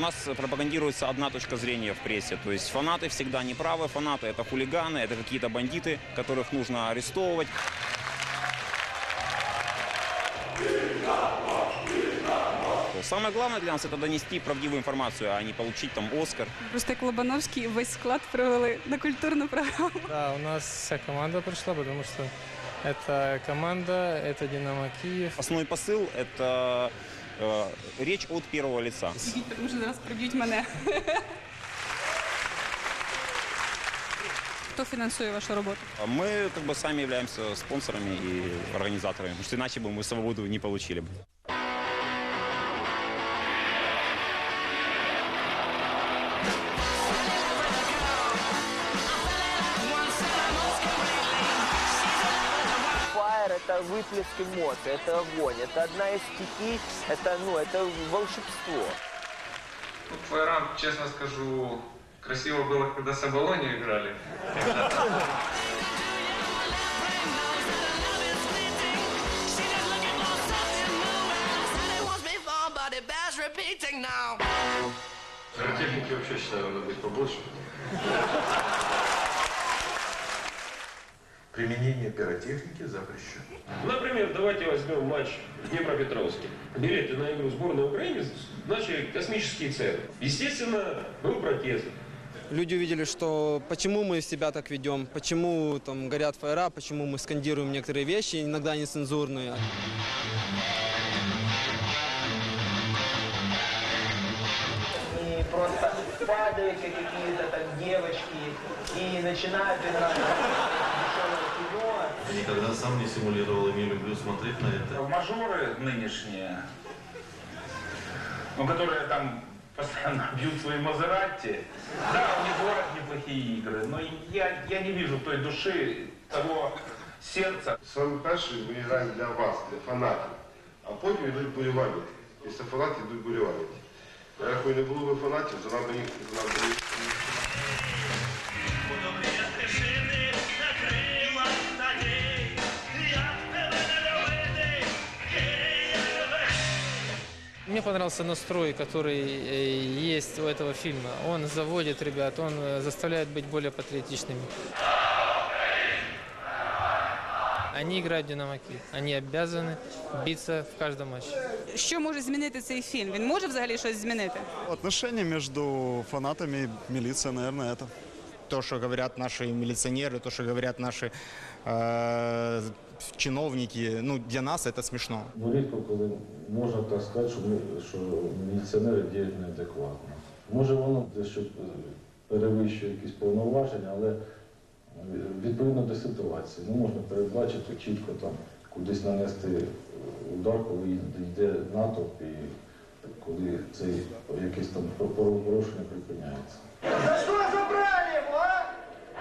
У нас пропагандируется одна точка зрения в прессе. То есть фанаты всегда неправы, фанаты это хулиганы, это какие-то бандиты, которых нужно арестовывать. Самое главное для нас это донести правдивую информацию, а не получить там Оскар. Просто як Лобановський весь склад провели на культурну програму. Да, у нас вся команда пришла, потому что это команда, это Динамо Киев. Основной посыл это э, речь от первого лица. Ідіть, тому що зараз приб'ють мене. Хто фінансує вашу роботу? Мы как бы сами являемся спонсорами и организаторами, потому что иначе бы мы свободу не получили бы. Это выплеск эмоций, это огонь, это одна из стихий, это, ну, это волшебство. Ну, Файрам, честно скажу, красиво было, когда с Абалони играли. Repeating now. Техники вообще считаю, надо быть побольше. Применение пиротехники запрещено. Например, давайте возьмем матч в Днепропетровске. Билеты на игру сборной Украины начали космические цены. Естественно, был протест. Люди увидели, что почему мы себя так ведем, почему там горят фаера, почему мы скандируем некоторые вещи, иногда нецензурные. И просто падают как какие-то там девочки и начинают играть дешевое кино. Никогда сам не симулировал и не люблю смотреть на это. Мажоры нынешние, ну, которые там постоянно бьют свои Мазератти. Да, у них бывают неплохие игры, но я, я не вижу той души, того сердца. Саме перше ми граємо для вас, для фанатів, а потім йдуть болівальники. Після фанатів йдуть болівальники. Я рахую, не було би фанатів, за нами ніхто за нами Мне понравился настрой, который э, есть у этого фильма. Он заводит ребят, он э, заставляет быть более патриотичными. Они играют в Динамо Киев. Они обязаны биться в каждом матче. Що може змінити цей фільм? Він може взагалі щось змінити? Отношения между фанатами и милицией, наверное, это. То, что говорят наши милиционеры, то, что говорят наши э, чиновники, ну, для нас это смешно. Ну, рідко, коли можна так сказати, що, ми, що міліціонери діють неадекватно. Може, воно дещо е, перевищує якісь повноваження, але е, відповідно до ситуації. Не можна передбачити чітко там кудись нанести е, удар, коли йде натовп і коли цей якесь там правопорушення припиняється.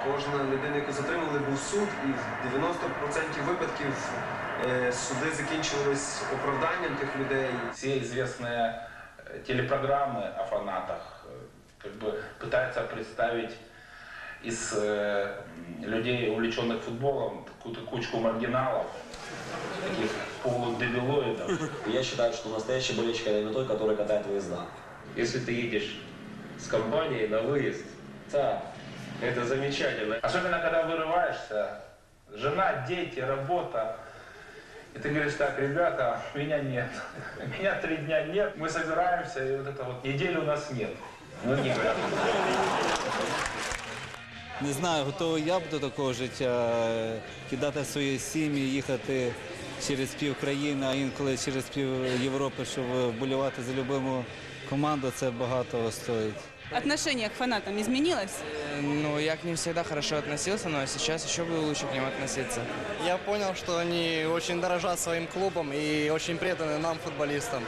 Кожна людина, яку затримали, був суд, і в 90% випадків е, суди закінчувались оправданням тих людей. Все известные э, телепрограммы о фанатах э, как бы пытаются представить из э, м, людей, увлеченных футболом, какую-то кучку маргиналов, таких полудебилоидов. Я считаю, что настоящий болельщик это не той, который катает выезда. Если ты едешь с компанией на выезд, да, это замечательно. Особенно, когда вырываешься, жена, дети, работа. И ты говоришь, так, ребята, меня нет. Меня три дня нет, мы собираемся, и вот это вот недели у нас нет. Ну, не говорят. Не знаю, готовий я б до такого життя, е, кидати свої сім'ї, їхати через пів країни, а інколи через пів Європи, щоб вболівати за любиму команду, це багато стоїть. отношение к фанатам изменилось? Э, ну, я к ним всегда хорошо относился, но сейчас еще буду лучше к ним относиться. Я понял, что они очень дорожат своим клубом и очень преданы нам, футболистам.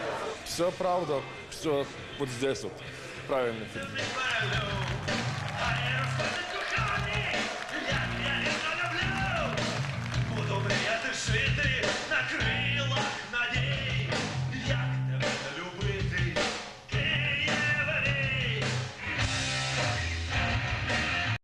Все правда, все вот здесь вот, правильно.